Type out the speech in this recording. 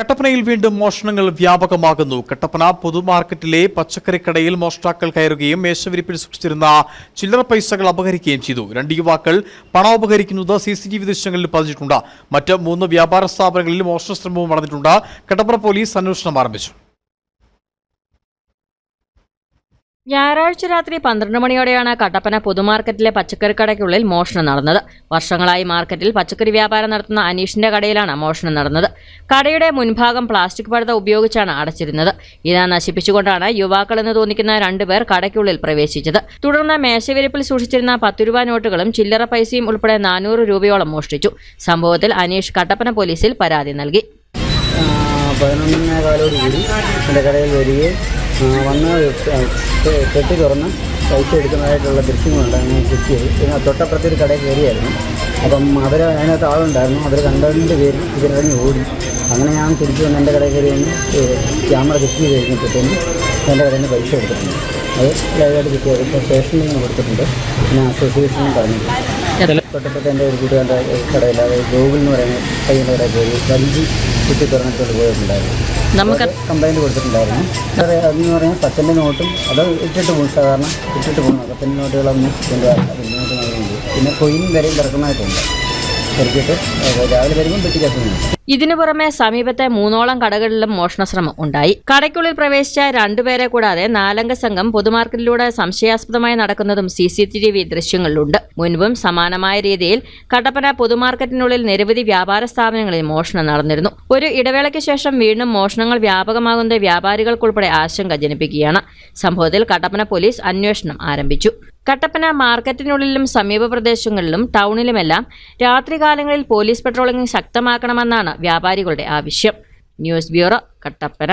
കട്ടപ്പനയിൽ വീണ്ടും മോഷണങ്ങൾ വ്യാപകമാകുന്നു. കട്ടപ്പന പൊതുമാർക്കറ്റിലെ പച്ചക്കറിക്കടയിൽ മോഷ്ടാക്കൾ കയറുകയും മേശവിരിപ്പിൽ സൂക്ഷിച്ചിരുന്ന ചില്ലറ പൈസകൾ അപഹരിക്കുകയും ചെയ്തു. രണ്ട് യുവാക്കൾ പണം അപഹരിക്കുന്നത് സി സി ടി വി ദൃശ്യങ്ങളിൽ പതിഞ്ഞിട്ടുണ്ട് മറ്റ് മൂന്ന് വ്യാപാര സ്ഥാപനങ്ങളിൽ മോഷണ ശ്രമവും നടന്നിട്ടുണ്ട്. കട്ടപ്പന പോലീസ് അന്വേഷണം ആരംഭിച്ചു. ഞായറാഴ്ച രാത്രി പന്ത്രണ്ട് മണിയോടെയാണ് കട്ടപ്പന പൊതുമാർക്കറ്റിലെ പച്ചക്കറി കടയ്ക്കുള്ളിൽ മോഷണം നടന്നത്. വർഷങ്ങളായി മാർക്കറ്റിൽ പച്ചക്കറി വ്യാപാരം നടത്തുന്ന അനീഷിന്റെ കടയിലാണ് മോഷണം നടന്നത്. കടയുടെ മുൻഭാഗം പ്ലാസ്റ്റിക് പഴുത ഉപയോഗിച്ചാണ് അടച്ചിരുന്നത്. ഇത് നശിപ്പിച്ചുകൊണ്ടാണ് യുവാക്കളെന്ന് തോന്നിക്കുന്ന രണ്ടുപേർ കടയ്ക്കുള്ളിൽ പ്രവേശിച്ചത്. തുടർന്ന് മേശവിരിപ്പിൽ സൂക്ഷിച്ചിരുന്ന പത്ത് രൂപ നോട്ടുകളും ചില്ലറ പൈസയും ഉൾപ്പെടെ നാനൂറ് രൂപയോളം മോഷ്ടിച്ചു. സംഭവത്തിൽ അനീഷ് കട്ടപ്പന പോലീസിൽ പരാതി നൽകി. കടയിൽ വരികയും വന്ന് കെട്ടി തുറന്ന് പൈസ എടുക്കുന്നതായിട്ടുള്ള ദൃശ്യങ്ങളുണ്ട്. അങ്ങനെ ചെക്ക് ചെയ്തു പിന്നെ തൊട്ടപ്പുറത്തെ ഒരു കടയിൽ കയറിയായിരുന്നു. അപ്പം അവർ അതിനകത്ത് ആളുണ്ടായിരുന്നു. അവർ കണ്ടതിന്റെ പേരിൽ ഇതിനിറങ്ങി ഓടി. അങ്ങനെ ഞാൻ തിരിച്ചു വന്ന് എന്റെ കടയിൽ കയറി ക്യാമറ ചെക്ക് ചെയ്ത് കഴിഞ്ഞപ്പോഴത്തേനും എന്റെ കടയിൽ നിന്ന് പൈസ എടുത്തിട്ടുണ്ട് അത് ലൈവായിട്ട് കിട്ടിയത് ഇപ്പോൾ സ്റ്റേഷനിൽ നിന്ന് കൊടുത്തിട്ടുണ്ട്. പിന്നെ അസോസിയേഷനും പറഞ്ഞിട്ടുണ്ട് തൊട്ടപ്പുറത്തെ എന്റെ ഒരു കൂട്ടുകാരുടെ കടയിൽ അതായത് ഗൂഗിൾ എന്ന് പറയുന്ന പയ്യന്റെ കടയിൽ പോയി കഞ്ചി കുത്തി തുറന്നിട്ട് പോയിട്ടുണ്ടായിരുന്നു. നമുക്ക് കംപ്ലൈന്റ് കൊടുത്തിട്ടുണ്ടായിരുന്നു. സാറേ അതെന്ന് പറഞ്ഞാൽ പത്തിന്റെ നോട്ടും അത് ഇട്ടിട്ട് പോകും. സാധാരണ ഇട്ടിട്ട് പോകുന്നു പത്തിന്റെ നോട്ടുകളൊന്നും കൊണ്ടുവരാറില്ല ഉള്ളൂ പിന്നെ കൊയിനും വരെയും കിടക്കുന്നതായിട്ടുണ്ട് ഇതിനു പുറമെ സമീപത്തെ മൂന്നോളം കടകളിലും മോഷണശ്രമം ഉണ്ടായി. കടയ്ക്കുള്ളിൽ പ്രവേശിച്ച രണ്ടുപേരെ കൂടാതെ നാലംഗ സംഘം പൊതുമാർക്കറ്റിലൂടെ സംശയാസ്പദമായി നടക്കുന്നതും സി സി ടി വി ദൃശ്യങ്ങളിലുണ്ട്. മുൻപും സമാനമായ രീതിയിൽ കട്ടപ്പന പൊതുമാർക്കറ്റിനുള്ളിൽ നിരവധി വ്യാപാര സ്ഥാപനങ്ങളിൽ മോഷണം നടന്നിരുന്നു. ഒരു ഇടവേളയ്ക്ക് ശേഷം വീണ്ടും മോഷണങ്ങൾ വ്യാപകമാകുന്നത് വ്യാപാരികൾക്കുൾപ്പെടെ ആശങ്ക ജനിപ്പിക്കുകയാണ്. സംഭവത്തിൽ കട്ടപ്പന പോലീസ് അന്വേഷണം ആരംഭിച്ചു. കട്ടപ്പന മാർക്കറ്റിനുള്ളിലും സമീപ പ്രദേശങ്ങളിലും ടൗണിലുമെല്ലാം രാത്രികാലങ്ങളിൽ പോലീസ് പട്രോളിംഗ് ശക്തമാക്കണമെന്നാണ് വ്യാപാരികളുടെ ആവശ്യം. News bureau Kattappana.